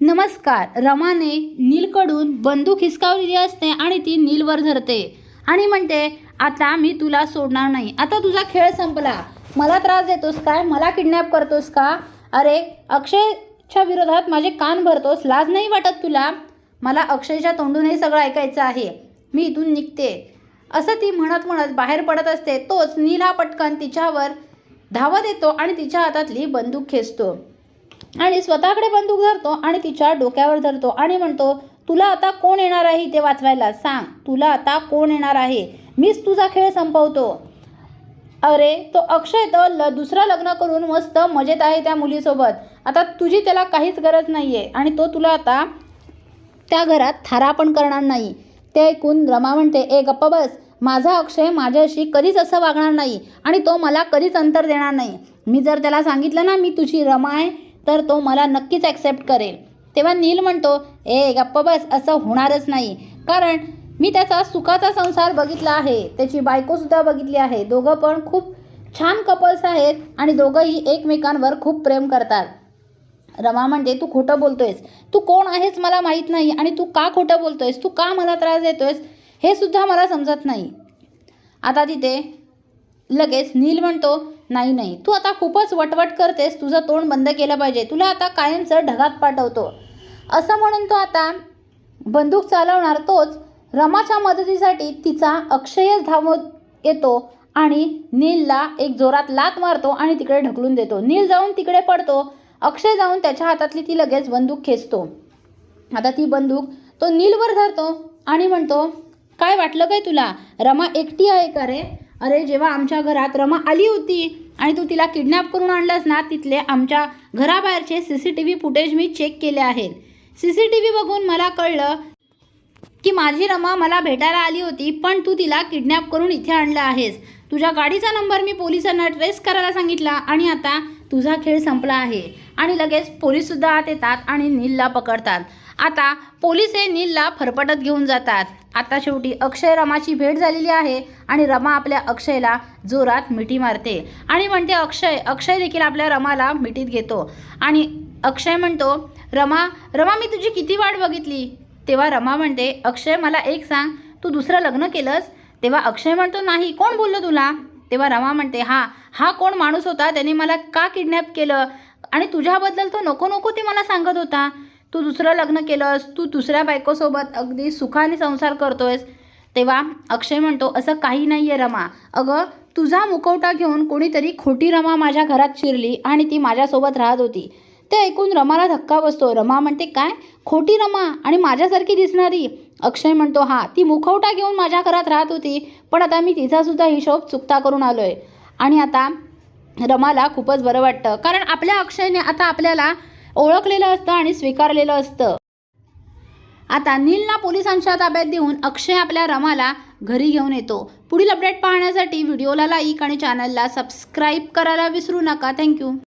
नमस्कार रमाने नीलकडून बंदूक हिसकावलेली असते आणि ती नीलवर धरते. आणि म्हणते आता मी तुला सोडणार नाही. आता तुझा खेळ संपला. मला त्रास देतोस काय? मला किडनॅप करतोस का? अरे अक्षयच्या विरोधात माझे कान भरतोस? लाज नाही वाटत तुला? मला अक्षयच्या तोंडून हे सगळं ऐकायचं आहे. मी इथून निघते. असं ती म्हणत म्हणत बाहेर पडत असते. तोच नीला पटकन तिच्यावर धावत येतो आणि तिच्या हातातली बंदूक खेचतो. आणि स्वतःकडे बंदूक धरतो आणि तिच्या डोक्यावर धरतो आणि म्हणतो तुला आता कोण येणार आहे ते वाचवायला? सांग तुला आता कोण येणार आहे? मीच तुझा खेळ संपवतो. अरे तो अक्षय तर ल दुसरं लग्न करून मस्त मजेत आहे त्या मुलीसोबत. आता तुझी त्याला काहीच गरज नाही आहे आणि तो तुला आता त्या घरात थारा पण करणार नाही. ते ऐकून रमा म्हणते ए गप्पा बस. माझा अक्षय माझ्याशी कधीच असं वागणार नाही आणि तो मला कधीच अंतर देणार नाही. मी जर त्याला सांगितलं ना मी तुझी रमा आहे तर तो मला नक्कीच ॲक्सेप्ट करेल. तेव्हा नील म्हणतो ए गप्पा बस असं होणारच नाही. कारण मी त्याचा सुखाचा संसार बघितला आहे. त्याची बायकोसुद्धा बघितली आहे. दोघं पण खूप छान कपल्स आहेत आणि दोघंही एकमेकांवर खूप प्रेम करतात. रमा म्हणते तू खोटं बोलतोयस. तू कोण आहेस मला माहीत नाही आणि तू का खोटं बोलतोयस? तू का मला त्रास देतोयस? हे सुद्धा मला समजत नाही. आता तिथे लगेच नील म्हणतो नाही नाही. तू आता खूपच वटवट करतेस. तुझं तोंड बंद केलं पाहिजे. तुला आता कायमचं ढगात पाठवतो. असं म्हणून तो आता बंदूक चालवणार तोच रमाच्या मदतीसाठी तिचा अक्षयच धावत येतो आणि नीलला एक जोरात लात मारतो आणि तिकडे ढकलून देतो. नील जाऊन तिकडे पडतो. अक्षय जाऊन त्याच्या हातातली ती लगेच बंदूक खेचतो. आता ती बंदूक तो नीलवर धरतो आणि म्हणतो काय वाटलं काय तुला? रमा एकटी आहे का रे? अरे जेव्हा आमच्या घरात रमा आली होती आणि तू तिला किडनॅप करून आणलंस ना तिथले आमच्या घराबाहेरचे C C T V footage मी चेक केले आहेत. सी सी टी व्ही बघून मला कळलं की माझी रमा मला भेटायला आली होती पण तू तिला किडनॅप करून इथे आणलं आहेस. तुझ्या गाडीचा नंबर मी पोलिसांना ट्रेस करायला सांगितला आणि आता तुझा खेळ संपला आहे. आणि लगेच पोलीससुद्धा आत येतात आणि नीलला पकडतात. आता पोलीस हे नीलला फरफटत घेऊन जातात. आता शेवटी अक्षय रमाची भेट झालेली आहे आणि रमा आपल्या अक्षयला जोरात मिठी मारते. आणि म्हणते अक्षय अक्षय देखील आपल्या रमाला मिठीत घेतो. आणि अक्षय म्हणतो रमा रमा मी तुझी किती वाट बघितली? तेव्हा रमा म्हणते अक्षय मला एक सांग. तू दुसरं लग्न केलंस? तेव्हा अक्षय म्हणतो नाही कोण बोललो तुला? तेव्हा रमा म्हणते हा हा कोण माणूस होता? त्याने मला का किडनॅप केलं? आणि तुझ्याबद्दल तो नको नको ते मला सांगत होता. तू दुसरं लग्न केलंस. तू दुसऱ्या बायकोसोबत अगदी सुखाने संसार करतोयस. तेव्हा अक्षय म्हणतो असं काही नाही आहे रमा. अगं तुझा मुखवटा घेऊन कोणीतरी खोटी रमा माझ्या घरात शिरली आणि ती माझ्यासोबत राहत होती. ते ऐकून रमाला धक्का बसतो. रमा म्हणते काय? खोटी रमा आणि माझ्यासारखी दिसणारी? अक्षय म्हणतो हा ती मुखवटा घेऊन माझ्या घरात राहत होती पण आता मी तिचासुद्धा हिशोब चुकता करून आलो आहे आणि आता रमाला खूपच बरं वाटतं कारण आपल्या अक्षयने आता आपल्याला ओळखलेलं असतं आणि स्वीकारलेलं असतं. आता नीलना पोलिसांच्या ताब्यात देऊन अक्षय आपल्या रमाला घरी घेऊन येतो. पुढील अपडेट पाहण्यासाठी व्हिडिओला लाईक आणि चॅनलला सबस्क्राईब करायला विसरू नका. थँक्यू